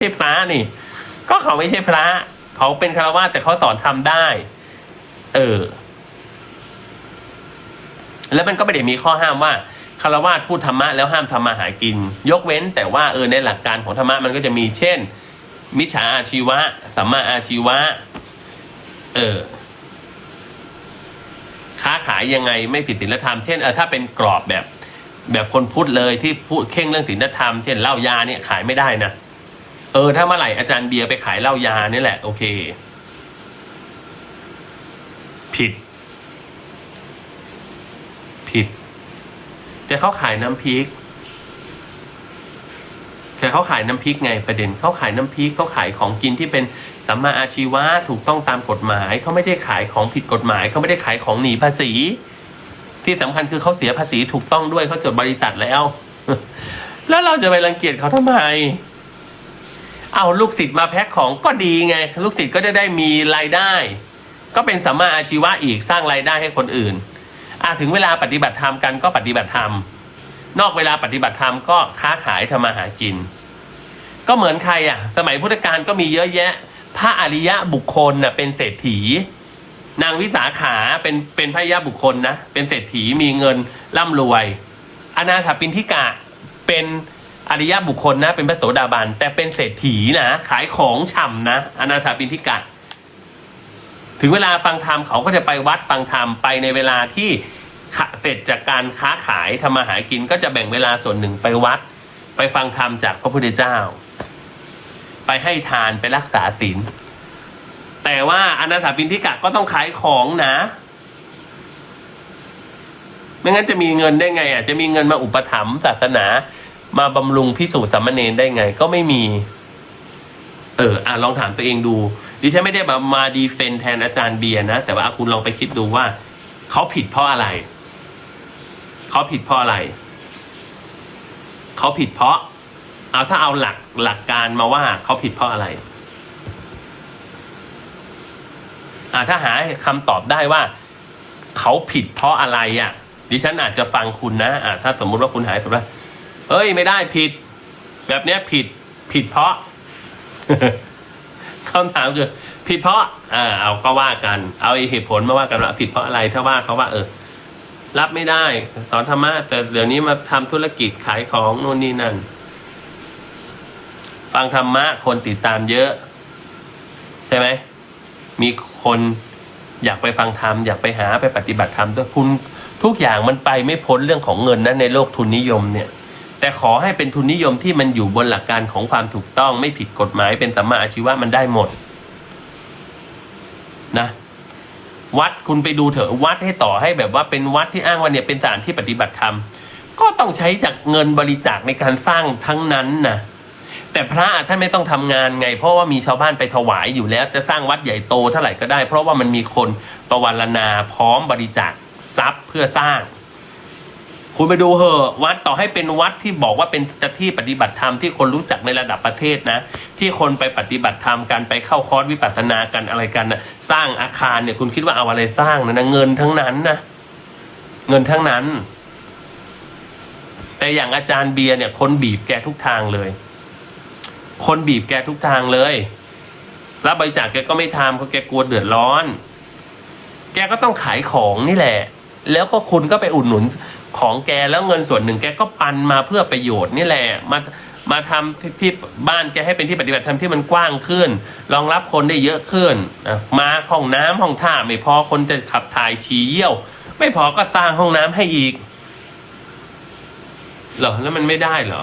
ใช่พระนี่ ก็เขาไม่ใช่พระ เขาเป็นคารวะแต่เขาสอนทำได้ เออ แล้วมันก็ไม่ได้มีข้อห้ามว่าคารวะพูดธรรมะแล้วห้ามทำมาหากิน ยกเว้นแต่ว่าเออในหลักการของธรรมะมันก็จะมีเช่น มิจฉาอาชีวะสัมมาอาชีวะ เออค้าขายยังไงไม่ผิดศีลธรรม เช่นเออถ้าเป็นกรอบแบบ แบบคนพูดเลยที่พูดเข่งเรื่องศีลธรรม เช่นเหล้ายาเนี่ยขายไม่ได้นะ ออถ้าเมื่อไหร่อาจารย์เบียร์ไปขายเหล้ายานี่แหละ โอเค ผิด ผิด แต่เขาขายน้ำพริกแต่เขาขายน้ำพริกไงประเด็นเขาขายน้ำพริกเขาขายของกินที่เป็นสัมมาอาชีวะถูกต้องตามกฎหมายเขาไม่ได้ขายของผิดกฎหมายเขาไม่ได้ขายของหนีภาษี ที่สำคัญคือเขาเสียภาษีถูกต้องด้วยเขาจดบริษัทแล้ว แล้วเราจะไปรังเกียจเขาทำไม เอาลูกศิษย์มาแพ็คของก็ดีไง ลูกศิษย์ก็จะได้มีรายได้ ก็เป็นสัมมาอาชีวะอีกสร้างรายได้ให้คนอื่นอะถึงเวลาปฏิบัติธรรมกันก็ปฏิบัติธรรม นอกเวลาปฏิบัติธรรมก็ค้าขายทำมาหากิน ก็เหมือนใครอะ สมัยพุทธกาลก็มีเยอะแยะ พระอริยะบุคคลน่ะเป็นเศรษฐี นางวิสาขาเป็นเป็นพระยะบุคคลนะเป็นเศรษฐีมีเงินร่ำรวย อนาถาปินทิกะเป็น อริยบุคคลนะเป็นพระโสดาบัน แต่เป็นเศรษฐีนะ ขายของฉ่ำนะ อนาถาปินทิกะถึงเวลาฟังธรรมเขาก็จะไปวัดฟังธรรมไปในเวลาที่เสร็จจากการค้าขายทำมาหากินก็จะแบ่งเวลาส่วนหนึ่งไปวัด ไปฟังธรรมจากพระพุทธเจ้า ไปให้ทานไปรักษาศีลแต่ว่าอนาถาปินทิกะก็ต้องขายของนะไม่งั้นจะมีเงินได้ไงอะ จะมีเงินมาอุปถัมภ์ศาสนา มาบำรุงพิสูจน์สามเณรได้ไง ก็ไม่มี เอออะลองถามตัวเองดู ดิฉันไม่ได้แบบมาดีเฟนแทนอาจารย์เบียร์นะ แต่ว่าคุณลองไปคิดดูว่า เขาผิดเพราะอะไร เขาผิดเพราะอะไร เขาผิดเพราะ เอาถ้าเอาหลักหลักการมาว่า เขาผิดเพราะอะไรอ่าถ้าหาคำตอบได้ว่า เขาผิดเพราะอะไรอะ ดิฉันอาจจะฟังคุณนะอ่าถ้าสมมุติว่าคุณหายไปว่า เฮ้ยไม่ได้ผิด แบบเนี้ยผิดผิดเพราะคำถามคือผิดเพราะอ่าเอาก็ว่ากัน เอาเหตุผลมาว่ากันว่าผิดเพราะอะไรถ้าว่าเขาว่า เออ รับไม่ได้สอนธรรมะแต่เดี๋ยวนี้มาทำธุรกิจขายของนู่นนี่นั่น ฟังธรรมะคนติดตามเยอะ ใช่ไหมมีคนอยากไปฟังธรรมอยากไปหาไปปฏิบัติธรรมแต่คุณทุกอย่างมันไปไม่พ้นเรื่องของเงินนะในโลกทุนนิยมเนี่ย แต่ขอให้เป็นทุนนิยมที่มันอยู่บนหลักการของความถูกต้องไม่ผิดกฎหมายเป็นสัมมาอาชีวะมันได้หมดนะวัดคุณไปดูเถอะวัดให้ต่อให้แบบว่าเป็นวัดที่อ้างว่าเนี่ยเป็นสถานที่ปฏิบัติธรรม ก็ต้องใช้จากเงินบริจาคในการสร้างทั้งนั้นนะแต่พระท่านไม่ต้องทำงานไง เพราะว่ามีชาวบ้านไปถวายอยู่แล้ว จะสร้างวัดใหญ่โตเท่าไหร่ก็ได้ เพราะว่ามันมีคนประวันนาพร้อมบริจาคทรัพย์เพื่อสร้าง คุณไปดูเหอะวัดต่อให้เป็นวัดที่บอกว่าเป็นที่ปฏิบัติธรรมที่คนรู้จักในระดับประเทศนะ ที่คนไปปฏิบัติธรรมกันไปเข้าคอร์สวิปัสสนากันอะไรกันนะสร้างอาคารเนี่ยคุณคิดว่าเอาอะไรสร้างนะนะเงินทั้งนั้นนะเงินทั้งนั้น แต่อย่างอาจารย์เบียร์เนี่ย คนบีบแกทุกทางเลย คนบีบแกทุกทางเลยรับบริจาคแกก็ไม่ทำเพราะแกกลัวเดือดร้อน แกก็ต้องขายของนี่แหละ แล้วก็คุณก็ไปอุดหนุน ของแกแล้วเงินส่วนหนึ่งแกก็ปันมาเพื่อประโยชน์นี่แหละมามาทำที่ที่บ้านแกให้เป็นที่ปฏิบัติธรรมที่มันกว้างขึ้น รองรับคนได้เยอะขึ้นมาห้องน้ำห้องท่าไม่พอคนจะขับถ่ายฉี่เยี่ยว ไม่พอก็สร้างห้องน้ำให้อีกเหรอแล้วมันไม่ได้เหรอ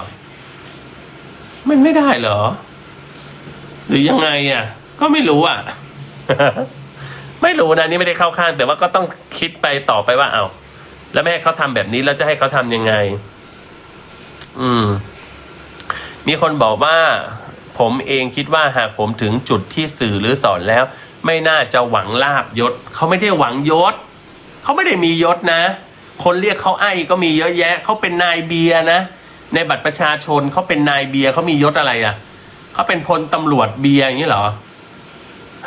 มันไม่ได้เหรอ หรือยังไงอะ ก็ไม่รู้อะ ไม่รู้นะนี่ไม่ได้เข้าข้างแต่ว่าก็ต้องคิดไปต่อไปว่าเอา แล้วไม่ให้เขาทำแบบนี้แล้วจะให้เขาทำยังไง อืม มีคนบอกว่า ผมเองคิดว่าหากผมถึงจุดที่สื่อหรือสอนแล้ว ไม่น่าจะหวังลาบยศ เขาไม่ได้หวังยศ เขาไม่ได้มียศนะ คนเรียกเขาไอ้ก็มีเยอะแยะ เขาเป็นนายเบียนะ ในบัตรประชาชนเขาเป็นนายเบียเขามียศอะไรอะเขาเป็นพลตำรวจเบียอย่างนี้เหรอ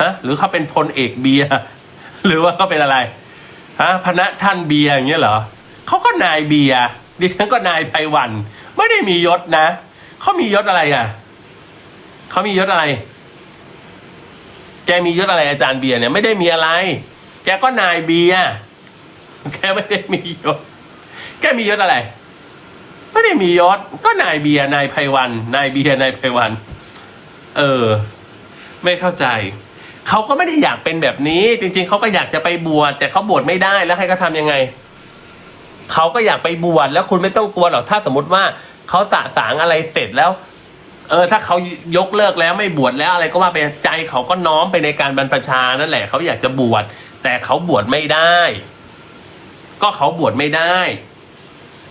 ฮะหรือเขาเป็นพลเอกเบียหรือว่าเขาเป็นอะไร ฮะพระท่านเบียร์อย่างเงี้ยเหรอเขาก็นายเบียร์ดิฉันก็นายไพวัน ไม่ได้มียศนะเขามียศอะไรอะเขามียศอะไร แกมียศอะไรอาจารย์เบียร์เนี่ยไม่ได้มีอะไร แกก็นายเบียร์แกไม่ได้มียศ แกมียศอะไร ไม่ได้มียศ ก็นายเบียร์นายไพวัน นายเบียร์นายไพวัน เออ ไม่เข้าใจ เขาก็ไม่ได้อยากเป็นแบบนี้ จริง ๆเขาก็อยากจะไปบวชแต่เขาบวชไม่ได้แล้วให้เขาทำยังไงเขาก็อยากไปบวชแล้วคุณไม่ต้องกลัวหรอกถ้าสมมติว่าเขาสะสางอะไรเสร็จแล้ว เออ ถ้าเขายกเลิกแล้วไม่บวชแล้วอะไรก็ว่าไปใจเขาก็น้อมไปในการบรรพชานั่นแหละเขาอยากจะบวชแต่เขาบวชไม่ได้ ก็เขาบวชไม่ได้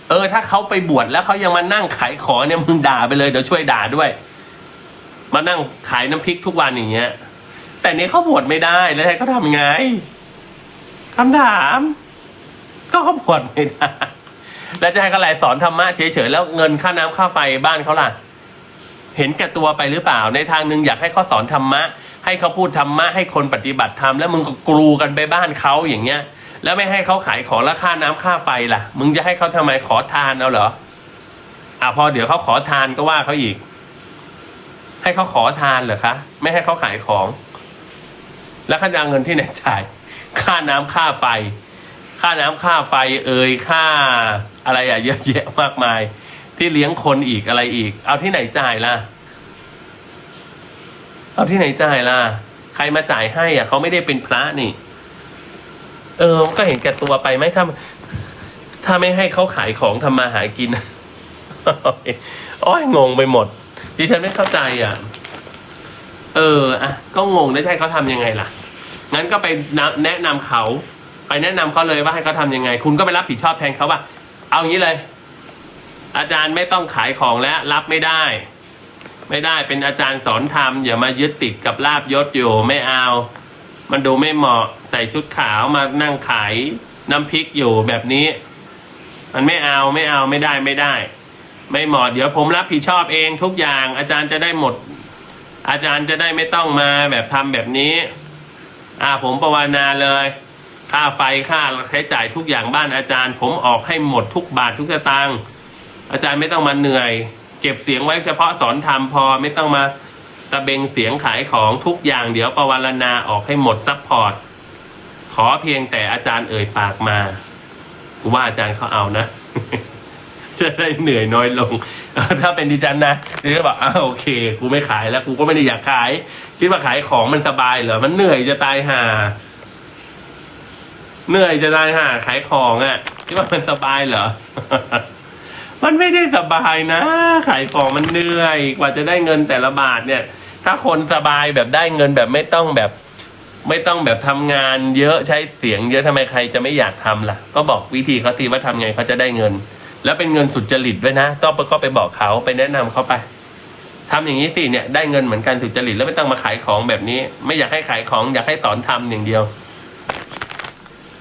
เออ ถ้าเขาไปบวชแล้วเขายังมานั่งขายของเนี่ยมึงด่าไปเลยเดี๋ยวช่วยด่าด้วย มานั่งขายน้ำพริกทุกวันอย่างเงี้ย แต่นี้เขาบวชไม่ได้แล้วให้เขาทำยังไงคำถาม ก็เขาบวชไม่ได้แล้วจะให้เขาอะไรสอนธรรมะเฉยๆแล้วเงินค่าน้ำค่าไฟบ้านเขาล่ะ เห็นแก่ตัวไปหรือเปล่า ในทางหนึ่งอยากให้เขาสอนธรรมะ ให้เขาพูดธรรมะให้คนปฏิบัติธรรมแล้วมึงก็กรูกันไปบ้านเขาอย่างเงี้ย แล้วไม่ให้เขาขายของแล้วค่าน้ำค่าไฟล่ะ มึงจะให้เขาทำไมขอทานเอาเหรออะพอเดี๋ยวเขาขอทานก็ว่าเขาอีก ให้เขาขอทานเหรอคะ ไม่ให้เขาขายของ แล้วเขาจะเอาเงินที่ไหนจ่าย ค่าน้ำค่าไฟ ค่าน้ำค่าไฟเอ่ยค่าอะไรอะเยอะแยะมากมาย ที่เลี้ยงคนอีกอะไรอีก เอาที่ไหนจ่ายล่ะ เอาที่ไหนจ่ายล่ะ ใครมาจ่ายให้อะเขาไม่ได้เป็นพระนี่ เออ ก็เห็นแก่ตัวไปไหมถ้าถ้าไม่ให้เขาขายของทำมาหากินโอ้ยงงไปหมดดิฉันไม่เข้าใจอะ เออ อะ ก็งงได้ให้เขาทำยังไงล่ะ งั้นก็ไปแนะนำเขา ไปแนะนำเขาเลยว่าให้เขาทำยังไง คุณก็ไปรับผิดชอบแทนเขาว่า เอางี้เลย อาจารย์ไม่ต้องขายของแล้วรับไม่ได้ ไม่ได้เป็นอาจารย์สอนธรรมอย่ามายึดติดกับลาบยศอยู่ไม่เอา มันดูไม่เหมาะใส่ชุดขาวมานั่งขายน้ำพริกอยู่แบบนี้ มันไม่เอาไม่เอาไม่ได้ไม่ได้ ไม่เหมาะเดี๋ยวผมรับผิดชอบเองทุกอย่าง อาจารย์จะได้หมด อาจารย์จะได้ไม่ต้องมาแบบทำแบบนี้ อ่าผมประวานาเลย ค่าไฟค่าใช้จ่ายทุกอย่างบ้านอาจารย์ ผมออกให้หมดทุกบาททุกสตางค์อาจารย์ไม่ต้องมาเหนื่อย เก็บเสียงไว้เฉพาะสอนธรรมพอไม่ต้องมาตะเบงเสียงขายของทุกอย่างเดี๋ยวประวารณาออกให้หมดซัพพอร์ตขอเพียงแต่อาจารย์เอ่ยปากมากูว่าอาจารย์เขาเอานะ จะได้เหนื่อยน้อยลง ถ้าเป็นดิฉันนะดิฉันบอกอ้าโอเค กูไม่ขายแล้วกูก็ไม่ได้อยากขาย คิดว่าขายของมันสบายเหรอ มันเหนื่อยจะตายห่า เหนื่อยจะตายห่าขายของอะ่ะ คิดว่ามันสบายเหรอ มันไม่ได้สบายนะ ขายของมันเหนื่อยกว่าจะได้เงินแต่ละบาทเนี่ย ถ้าคนสบายแบบได้เงินแบบไม่ต้องแบบ ไม่ต้องแบบทำงาน เยอะใช้เสียง เยอะทำไมใครจะไม่อยากทำล่ะ ก็บอกวิธีเขาทีว่าทำไงเขาจะได้เงิน แล้วเป็นเงินสุจริตด้วยนะ ต้องไปก็ไปบอกเขาไปแนะนำเขาไป ทำอย่างนี้สิเนี่ยได้เงินเหมือนกันสุจริตแล้วไม่ต้องมาขายของแบบนี้ ไม่อยากให้ขายของอยากให้สอนทำอย่างเดียว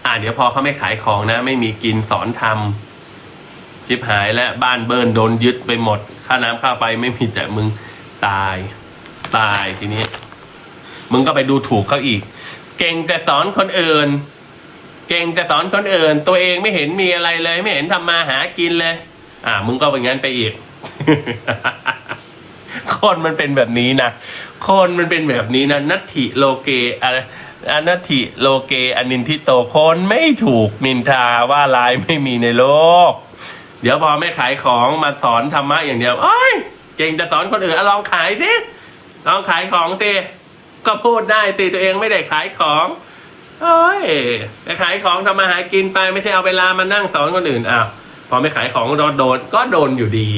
อ่าเดี๋ยวพอเขาไม่ขายของนะ ไม่มีกินสอนทำชิบหายและบ้านเบิร์นโดนยึดไปหมด ค่าน้ำค่าไฟไม่มีแต่มึงตายตายทีนี้ มึงก็ไปดูถูกเขาอีก เก่งแต่สอนคนอื่น เก่งแต่สอนคนอื่น ตัวเองไม่เห็นมีอะไรเลย ไม่เห็นทำมาหากินเลย อ่า มึงก็เป็นงั้นไปอีก คนมันเป็นแบบนี้นะ คนมันเป็นแบบนี้นะ นัตถิโลเกอะไรอนัตถิโลเกอนินทิโตคนไม่ถูกนินทาว่าลายไม่มีในโลก เดี๋ยวพอไม่ขายของมาสอนธรรมะอย่างเดียวเอ้ยเก่งแต่สอนคนอื่นอลองขายดิลองขายของตีก็พูดได้ตีตัวเองไม่ได้ขายของเอ้ยไปขายของทำมาหากินไปไม่ใช่เอาเวลามานั่งสอนคนอื่นอ้าวพอไม่ขายของโดนโดนก็โดนอยู่ดี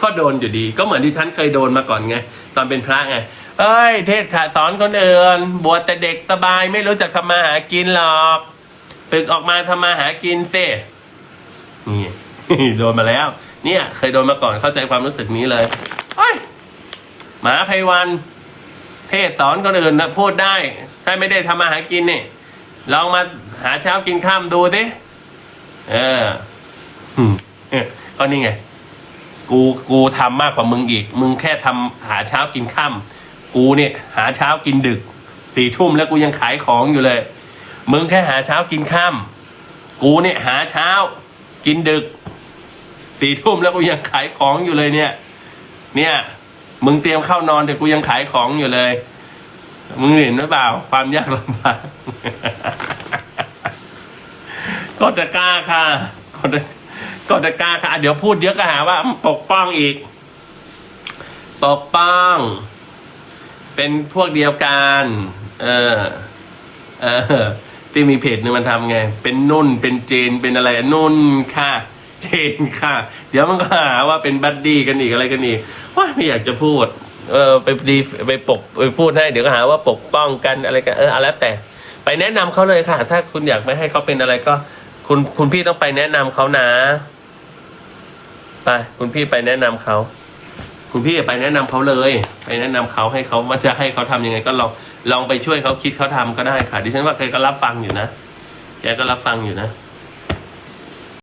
ก็โดนอยู่ดี ก็เหมือนที่ฉันเคยโดนมาก่อนไง ตอนเป็นพระไง เอ้ย เทศขาสอนคนอื่น บวชแต่เด็กสบายไม่รู้จักทำมาหากินหรอกฝึกออกมาทำมาหากินเสินี่โดนมาแล้ว เนี่ย เคยโดนมาก่อนเข้าใจความรู้สึกนี้เลยเอ้ยหมาไพวัน เทศสอนคนอื่นนะพูดได้ถ้าไม่ได้ทำมาหากินนี่ลองมาหาเช้ากินข้ามดูสิเอออืมก็นี่ไง กูกูทำมากกว่ามึงอีก มึงแค่ทำหาเช้ากินค่ำกูเนี่ยหาเช้ากินดึกสี่ทุ่มแล้วกูยังขายของอยู่เลย มึงแค่หาเช้ากินค่ำกูเนี่ยหาเช้ากินดึกสี่ทุ่มแล้วกูยังขายของอยู่เลยเนี่ย เนี่ย มึงเตรียมเข้านอนแต่กูยังขายของอยู่เลย มึงเห็นหรือเปล่า ความยากลำบากกดตะกร้าค่ะกดตะ กดตะกร้าค่ะ เดี๋ยวพูดเยอะก็หาว่าปกป้องอีก ปกป้อง เป็นพวกเดียวกัน เออ เออ ที่มีเพจนึ่งมันทำไง เป็นนุ่น เป็นเจน เป็นอะไรนุ่นค่ะ เจนค่ะ เดี๋ยวมันก็หาว่าเป็นบัดดี้กันอีกอะไรกันอีกว่าไม่อยากจะพูด เออ ไปดีไปปกไปพูดให้ เดี๋ยวก็หาว่าปกป้องกันอะไรกัน เออเอาแล้วแต่ ไปแนะนำเขาเลยค่ะ ถ้าคุณอยากไม่ให้เขาเป็นอะไรก็คุณคุณพี่ต้องไปแนะนำเขานะ ไปคุณพี่ไปแนะนำเขา คุณพี่ไปแนะนำเขาเลย ไปแนะนำเขาให้เขาว่าจะให้เขาทำยังไง ก็ลองลองไปช่วยเขาคิดเขาทำก็ได้ค่ะ ดิฉันว่าแกก็รับฟังอยู่นะแกก็รับฟังอยู่นะ